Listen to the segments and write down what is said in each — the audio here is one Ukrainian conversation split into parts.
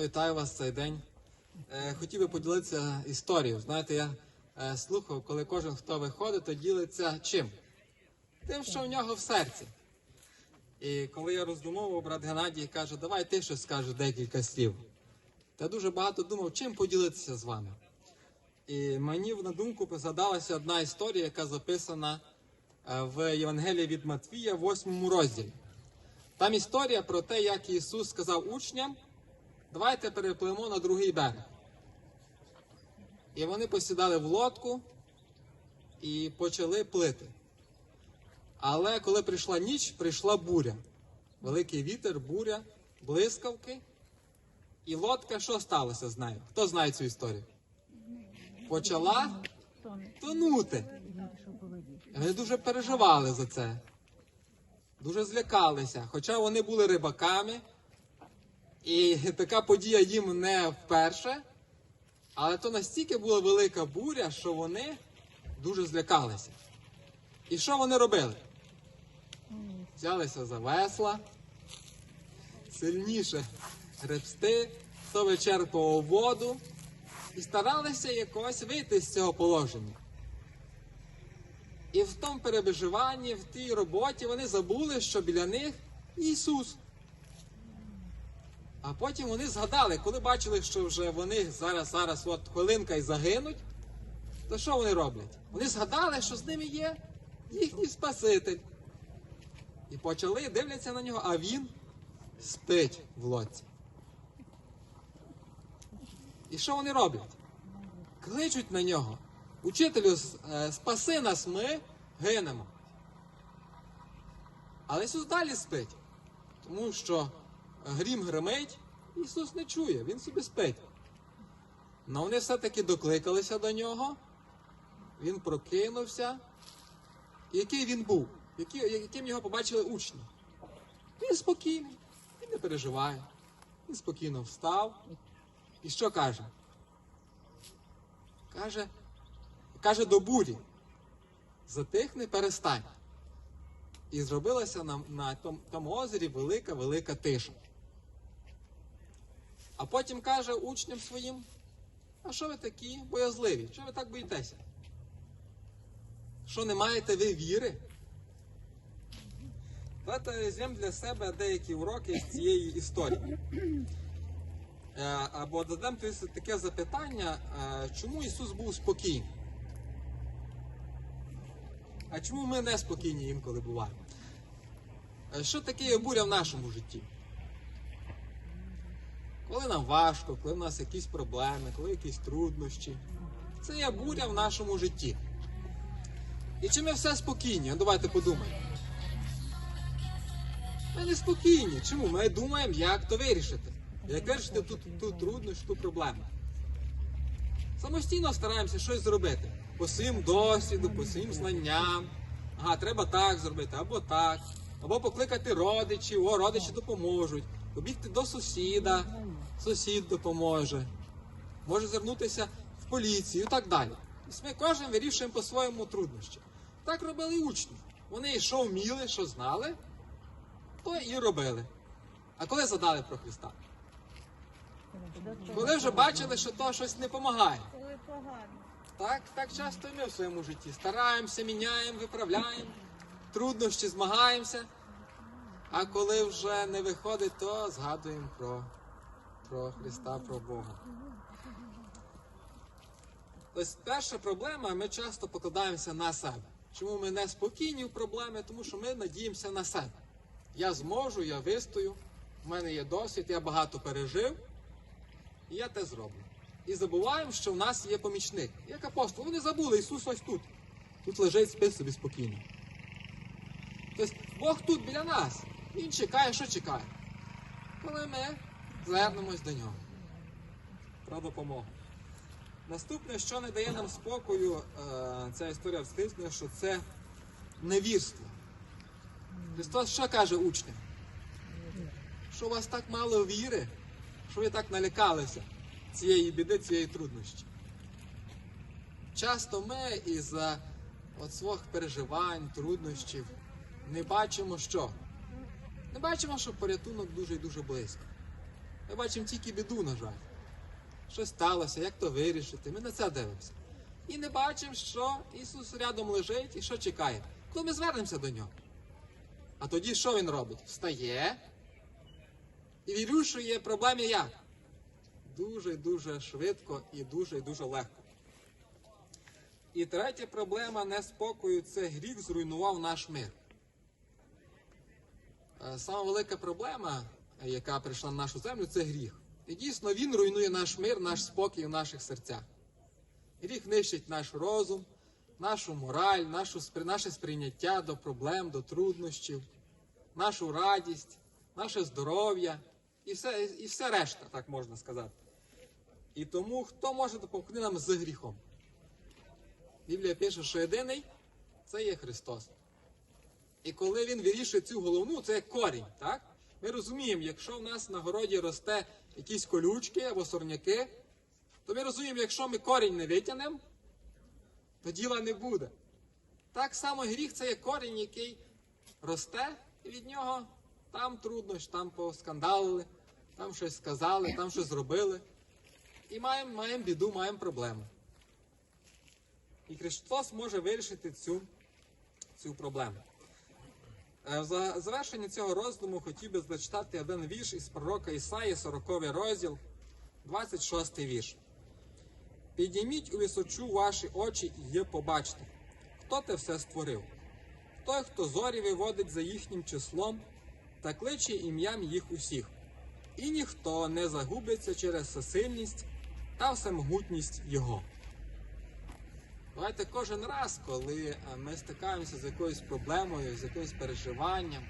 Вітаю вас цей день. Е, Хотів би поділитися історією. Знаєте, я е, слухав, коли кожен хто виходить, то ділиться чим? Тим, що в нього в серці. І коли я роздумовував, брат Геннадій каже, давай ти щось скажеш декілька слів. Та дуже багато думав, чим поділитися з вами. І мені на думку згадалася одна історія, яка записана е, в Євангелії від Матвія, 8 розділі. Там історія про те, як Ісус сказав учням, давайте перепливемо на другий берег. І вони посідали в лодку і почали плити. Але коли прийшла ніч, прийшла буря. Великий вітер, буря, блискавки. І лодка, що сталося з нею? Хто знає цю історію? Почала тонути. І Вони дуже переживали за це. Дуже злякалися. Хоча вони були рибаками, і така подія їм не вперше. Але то настільки була велика буря, що вони дуже злякалися. І що вони робили? Взялися за весла, сильніше гребсти, хто вичерпував воду і старалися якось вийти з цього положення. І в тому перебеживанні, в тій роботі вони забули, що біля них Ісус. А потім вони згадали, коли бачили, що вже вони зараз, зараз, от хвилинка і загинуть, то що вони роблять? Вони згадали, що з ними є їхній Спаситель. І почали дивляться на нього, а він спить в лодці. І що вони роблять? Кличуть на нього. Учителю, е, спаси нас, ми гинемо. Але Ісус далі спить, тому що грім гримить, Ісус не чує, Він собі спить. Но вони все-таки докликалися до нього, він прокинувся. Який він був? Яким його побачили учні? Він спокійний, він не переживає. Він спокійно встав. І що каже? Каже, каже до бурі, затихни, перестань. І зробилася на, на тому озері велика, велика тиша. А потім каже учням своїм, а що ви такі боязливі? Чого ви так боїтеся? Що не маєте ви віри? Давайте візьмемо для себе деякі уроки з цієї історії. Е, Або дадемо таке запитання, е, чому Ісус був спокійний? А чому ми не спокійні інколи буваємо? Е, Що таке буря в нашому житті? Коли нам важко, коли в нас якісь проблеми, коли якісь труднощі. Це є буря в нашому житті. І чи ми все спокійні? Давайте подумаємо. Ми не спокійні. Чому? Ми думаємо, як то вирішити. Як вирішити ту, ту труднощ, ту проблему. Самостійно стараємося щось зробити. По своїм досвіду, по своїм знанням. Ага, треба так зробити, або так. Або покликати родичів, о, родичі допоможуть. Побігти до сусіда, сусід допоможе. Може звернутися в поліцію і так далі. Тобто ми кожен вирішуємо по-своєму труднощі. Так робили і учні. Вони що вміли, що знали, то і робили. А коли задали про Христа? Коли вже бачили, що то щось не допомагає. Так, так часто і ми в своєму житті. Стараємося, міняємо, виправляємо, труднощі змагаємося. А коли вже не виходить, то згадуємо про, про Христа, про Бога. Ось перша проблема, ми часто покладаємося на себе. Чому ми не спокійні в проблемі? Тому що ми надіємося на себе. Я зможу, я вистою, в мене є досвід, я багато пережив, і я те зроблю. І забуваємо, що в нас є помічник. Як апостол, вони забули, Ісус ось тут. Тут лежить спить собі спокійно. Тобто Бог тут біля нас. Він чекає, що чекає? Коли ми звернемось до нього. Про допомогу. Наступне, що не дає нам спокою, е, ця історія вскрикне, що це невірство. Христос що каже учням? Що у вас так мало віри, що ви так налякалися цієї біди, цієї труднощі. Часто ми із-за от своїх переживань, труднощів не бачимо що? Не бачимо, що порятунок дуже і дуже близько. Ми бачимо тільки біду, на жаль. Що сталося, як то вирішити. Ми на це дивимося. І не бачимо, що Ісус рядом лежить і що чекає. Коли ми звернемося до нього. А тоді що він робить? Встає і вирішує проблеми як? Дуже-дуже швидко і дуже-дуже легко. І третя проблема неспокою це гріх зруйнував наш мир. Е, Сама велика проблема, яка прийшла на нашу землю, це гріх. І дійсно він руйнує наш мир, наш спокій в наших серцях. Гріх нищить наш розум, нашу мораль, нашу, наше сприйняття до проблем, до труднощів, нашу радість, наше здоров'я і все, і все решта, так можна сказати. І тому хто може допомогти нам з гріхом? Біблія пише, що єдиний це є Христос. І коли він вирішує цю головну, це як корінь, так? Ми розуміємо, якщо в нас на городі росте якісь колючки або сорняки, то ми розуміємо, якщо ми корінь не витягнемо, то діла не буде. Так само гріх це є корінь, який росте, і від нього там труднощ, там поскандалили, там щось сказали, там щось зробили. І маємо, маємо біду, маємо проблему. І Христос може вирішити цю, цю проблему. Е, В за- завершення цього роздуму хотів би зачитати один вірш із пророка Ісаї, 40 розділ, 26 вірш. Підійміть у височу ваші очі і побачте, хто те все створив. Той, хто зорі виводить за їхнім числом та кличе ім'ям їх усіх. І ніхто не загубиться через всесильність та всемогутність Його. Давайте кожен раз, коли е, ми стикаємося з якоюсь проблемою, з якимось переживанням,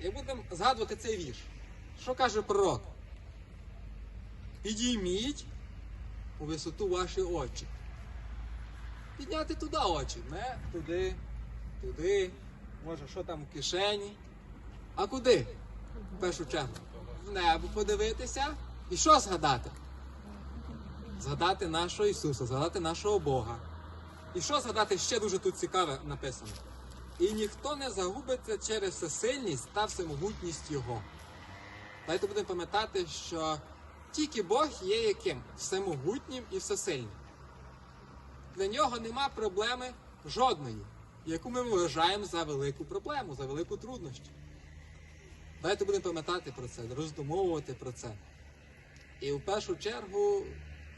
і будемо згадувати цей вірш. Що каже пророк? Підійміть у висоту ваші очі. Підняти туди очі. Не туди, туди, може, що там в кишені. А куди? В першу чергу. В небо подивитися. І що згадати? Згадати нашого Ісуса, згадати нашого Бога. І що згадати ще дуже тут цікаве написано? І ніхто не загубиться через всесильність та всемогутність Його. Давайте будемо пам'ятати, що тільки Бог є яким? Всемогутнім і всесильним. Для нього нема проблеми жодної, яку ми вважаємо за велику проблему, за велику труднощ. Давайте будемо пам'ятати про це, роздумовувати про це. І в першу чергу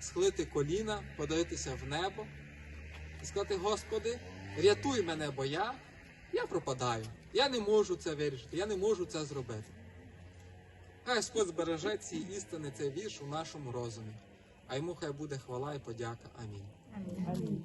схилити коліна, подивитися в небо і сказати, Господи, рятуй мене, бо я, я пропадаю. Я не можу це вирішити, я не можу це зробити. Хай Господь збереже ці істини, цей вірш у нашому розумі, а йому хай буде хвала і подяка. Амінь. Амінь.